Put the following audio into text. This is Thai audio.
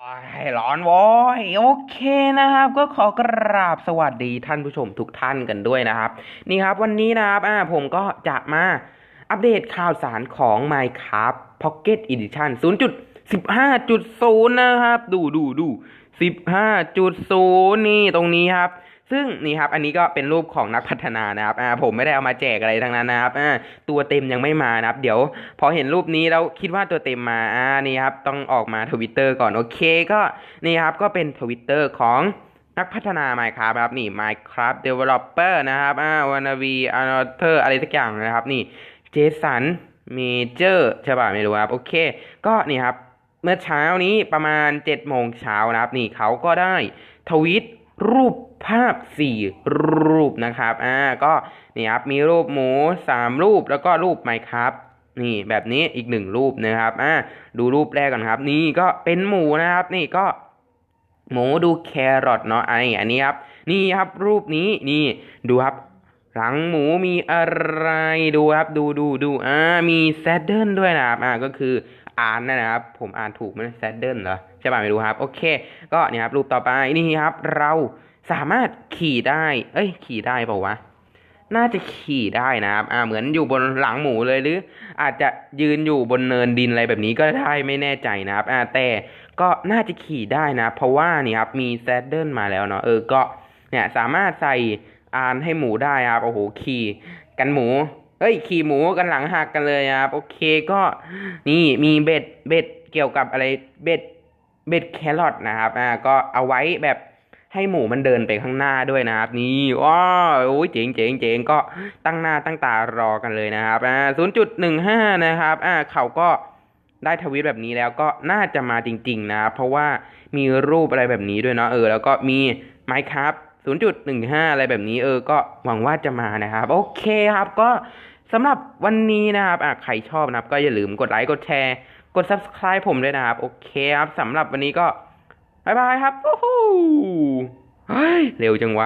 ไอ้ร้อนโว้ยโอเคนะครับ ก็ขอกราบสวัสดีท่านผู้ชมทุกท่านกันด้วยนะครับ นี่ครับวันนี้นะครับอ่าผมก็จะมาอัปเดตข่าวสารของ Minecraft Pocket Edition 0.15.0 นะครับ ดูดูดู15.0 นี่ตรงนี้ครับ ซึ่งนี่ครับอันนี้ก็เป็นรูปของนักพัฒนานะครับอ่าผมไม่ได้เอามาแจกอะไรทั้งนั้นนะครับอ่าตัวเต็มยังไม่มานะครับ เดี๋ยวพอเห็นรูปนี้แล้วคิดว่าตัวเต็มมาอ่านี่ครับต้องออกมาทวิตเตอร์ก่อนโอเคก็นี่ครับก็เป็นทวิตเตอร์ของนักพัฒนา Minecraft นะครับนี่ Minecraft Developer นะครับอ่าวานาวีอานาเธอร์อะไรสักอย่างนะครับ นี่เจสันเมเจอร์ใช่ป่ะไม่รู้ครับ โอเค ก็นี่ครับ เมื่อเช้านี้ประมาณ7จ็ดโมงเช้านะครับ นี่เขาก็ได้ทวิต รูปภาพ 4 รูปนะครับ อ่า ก็นี่ครับ มีรูปหมู 3 รูป แล้วก็รูปไมครับ นี่แบบนี้อีกหนึ่งรูปนะครับ อ่า ดูรูปแรกก่อนครับ นี่ก็เป็นหมูนะครับ นี่ก็ หมูดูแครอทเนาะไอนอันนี้ครับ นี่ครับรูปนี้ นี่ ดูครับหลังหมูมีอะไรดูครับดูดูดูอ่ามีแซดเดิลด้วยนะครับอ่าก็คือ อ่านนะครับ ผมอ่านถูกไหมแซดเดิลเหรอใช่ป่ะไม่รู้ครับ โอเค ก็เนี่ยครับรูปต่อไปนี่ครับ เราสามารถขี่ได้ เอ้ย ขี่ได้เปล่าวะน่าจะขี่ได้นะครับ อ่า เหมือนอยู่บนหลังหมูเลยหรือ อาจจะยืนอยู่บนเนินดินอะไรแบบนี้ก็ได้ไม่แน่ใจนะครับ อ่า แต่ก็น่าจะขี่ได้นะ เพราะว่านี่ครับมีแซดเดิลมาแล้วเนาะ เออ ก็เนี่ยสามารถใส่อานให้หมูได้ครับ โอ้โห ขี่กันหมู เฮ้ย ขี่หมูกันหลังหักกันเลยครับ โอเคก็นี่มีเบ็ดเบ็ดเกี่ยวกับอะไรเบ็ดเบ็ดแครอทนะครับอ่าก็เอาไว้แบบให้หมูมันเดินไปข้างหน้าด้วยนะครับ นี่ว้าวโอ้ยเจ๋งเจ๋งเจ๋งก็ตั้งหน้าตั้งตารอกันเลยนะครับอ่าศูนย์จุดหนึ่งห้านะครับอ่าเขาก็ได้ทวิตแบบนี้แล้วก็น่าจะมาจริง ๆ นะครับเพราะว่ามีรูปอะไรแบบนี้ด้วยเนาะเออ แล้วก็มีไมค์ครับ 0.15 อะไรแบบนี้เออ ก็หวังว่าจะมานะครับ โอเคครับก็สำหรับวันนี้นะครับอะใครชอบนะครับ ก็อย่าลืมกดไลค์กดแชร์ กด subscribe ผมด้วยนะครับ โอเคครับสำหรับวันนี้ก็บายบายครับโอ้โหเฮ้ยเร็วจังวะ